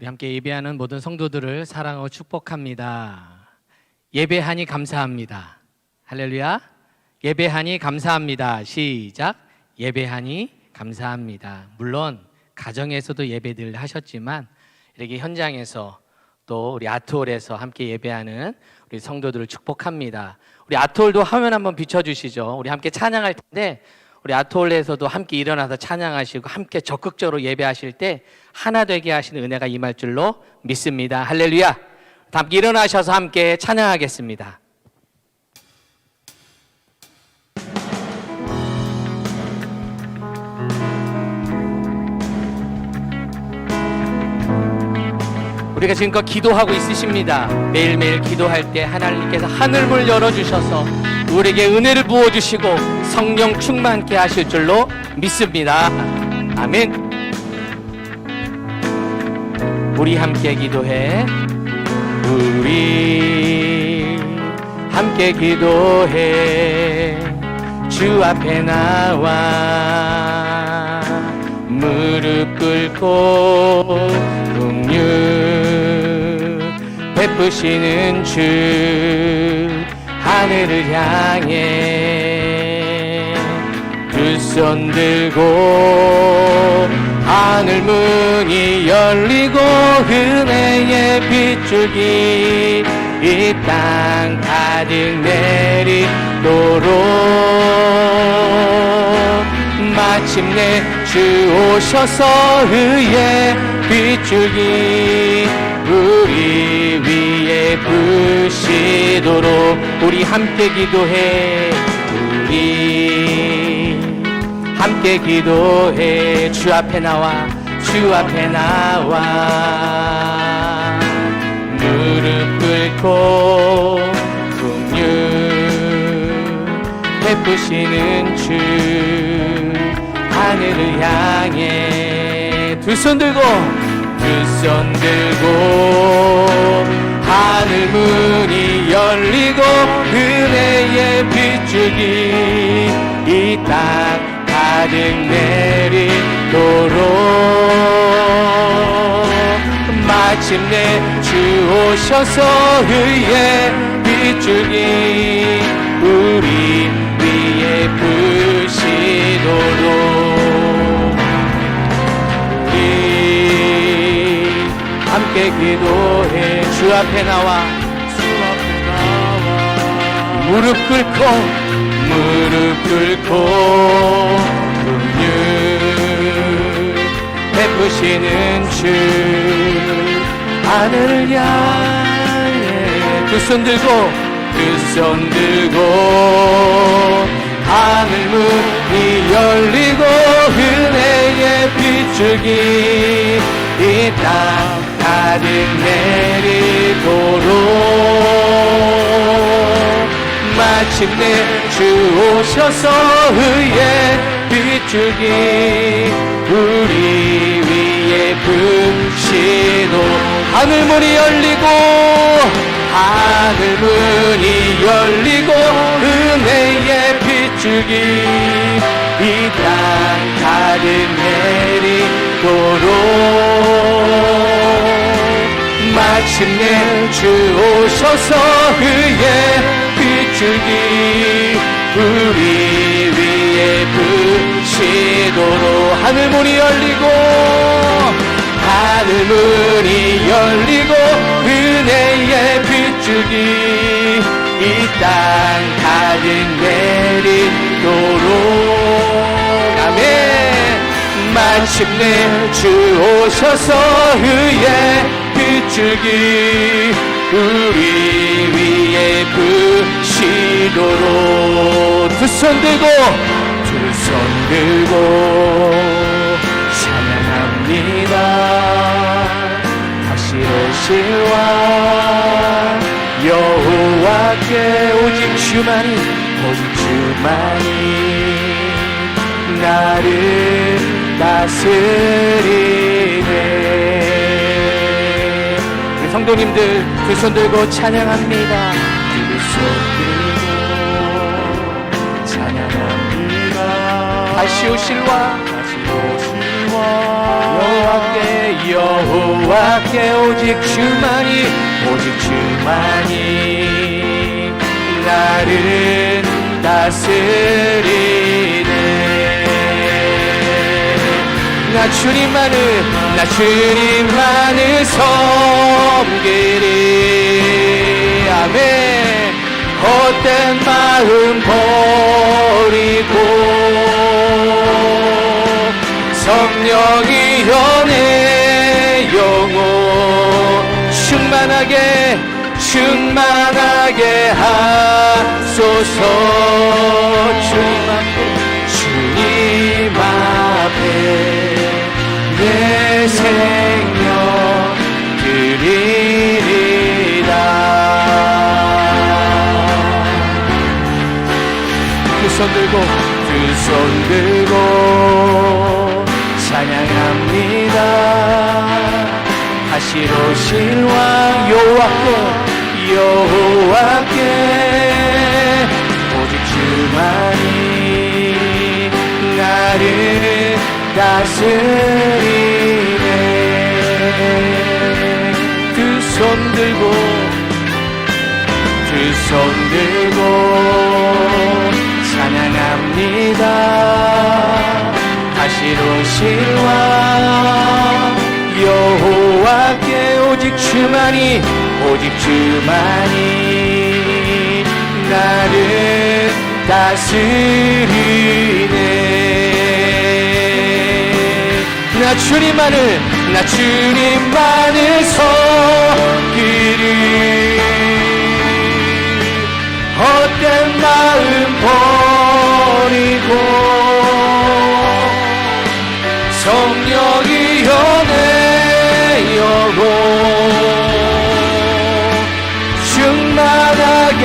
우리 함께 예배하는 모든 성도들을 사랑하고 축복합니다. 예배하니 감사합니다. 할렐루야. 예배하니 감사합니다. 시작. 예배하니 감사합니다. 물론 가정에서도 예배들 하셨지만 이렇게 현장에서 또 우리 아트홀에서 함께 예배하는 우리 성도들을 축복합니다. 우리 아트홀도 화면 한번 비춰주시죠. 우리 함께 찬양할 텐데 우리 아트홀에서도 함께 일어나서 찬양하시고 함께 적극적으로 예배하실 때 하나 되게 하시는 은혜가 임할 줄로 믿습니다. 할렐루야. 다 함께 일어나셔서 함께 찬양하겠습니다. 우리가 지금껏 기도하고 있으십니다. 매일매일 기도할 때 하나님께서 하늘문 열어주셔서 우리에게 은혜를 부어주시고 성령 충만케 하실 줄로 믿습니다. 아멘. 우리 함께 기도해. 우리 함께 기도해. 주 앞에 나와 무릎 꿇고 긍휼 베푸시는 주 하늘을 향해 두 손 들고 하늘 문이 열리고 은혜의 빗줄기 이 땅 가득 내리도록 마침내 주 오셔서 의의 빗줄기 우리 위에 부시도록 우리 함께 기도해. 우리 함께 기도해. 주 앞에 나와. 주 앞에 나와. 무릎 꿇고 긍휼 베푸시는 주 하늘을 향해 두 손 들고 두손 들고 하늘 문이 열리고 은혜의 빗줄기 이 땅 가득 내리도록 마침내 주 오셔서 의의 빗줄기 우리 기도해. 주 앞에 나와. 주 앞에 나와 무릎 꿇고. 무릎 꿇고. 긍휼 베푸시는 주. 하늘을 향해. 두 손 들고 두 손 들고. 하늘 문이 열리고 은혜의 빗줄기. 이땅 가득 내리도록. 마침내 주 오셔서 의의 빗줄기 우리 위에 부시도록 하늘 문이 열리고 하늘 문이 열리고 은혜의 빗줄기 이땅 가득 내리도록 마침내 주 오셔서 그의 빗줄기 우리 위에 부시도록 하늘 문이 열리고 하늘 문이 열리고 은혜의 빗줄기 이 땅 가득 내리도록. 아멘. 마침내 주 오셔서 의의 빗줄기 우리 위에 부시도록 두손 들고 두 손 들고 찬양합니다. 다시 오실 왕 여호와께 오직 주만이 오직 주만이 나를 다스리 성도님들 두손 들고 찬양합니다. 두손 들고 찬양합니다 다시 오실 왕 다시 오실 왕 여호와께 여호와께 오직 주만이 오직 주만이 나를 다스리네. 나 주님만을 나 주님만을 섬기리 아멘. 헛된 마음 버리고 성령이여 내 영혼 충만하게 충만하게 하소서 손 들고 찬양합니다. 다시로 실왕 여호와께 여호와께 오직 주만이 나를 다스리네. 두 손 들고 두 손 들고 찬양합니다. 다시로 실왕 여호와께 오직 주만이 오직 주만이 나를 다스리네. 나 주님만을 나 주님만을 섬기리. 헛된 마음 버리고 성령이여 내 영혼 충만하게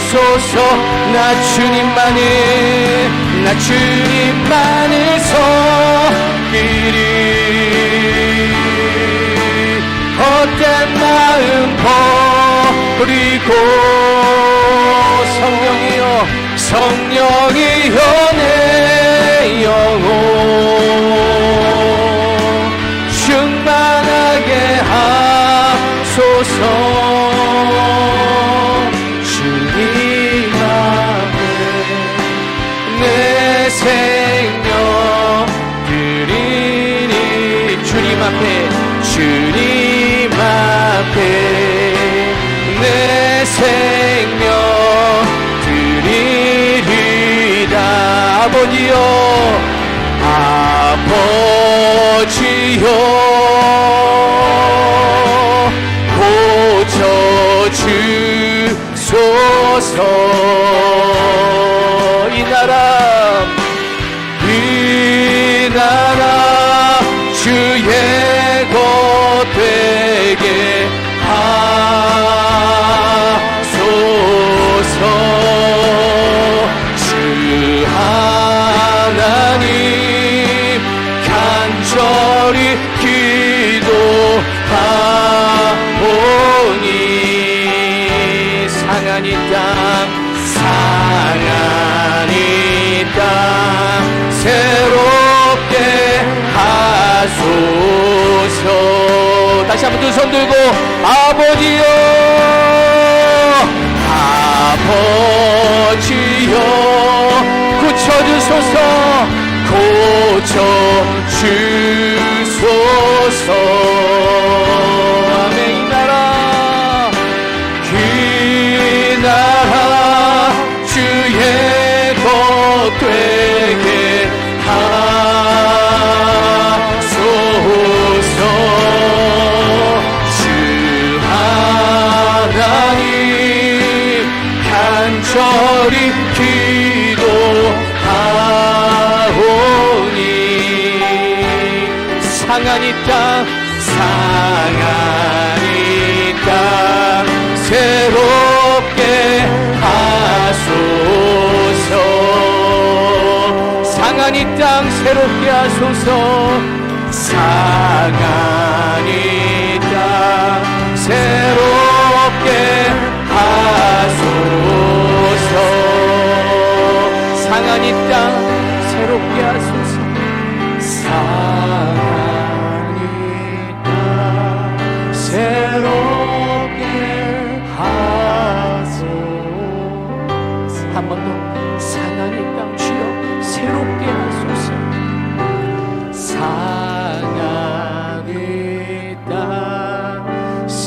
하소서. 나 주님만을 나 주님만을 섬기리. 헛된 마음 버리고 성령이 아버지여 고쳐주소서 다시 한번 두 손 들고 아버지여! 아버지여! 고쳐주소서! 고쳐 상한 이땅 새롭게 하소서. 상한 이 땅 새롭게 하소서. 상한 이 땅 새롭게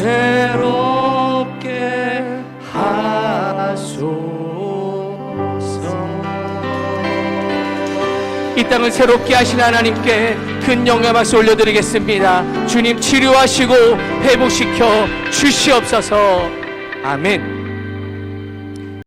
새롭게 하소서 이 땅을 새롭게 하신 하나님께 큰 영광 박수 올려드리겠습니다. 주님 치료하시고 회복시켜 주시옵소서. 아멘.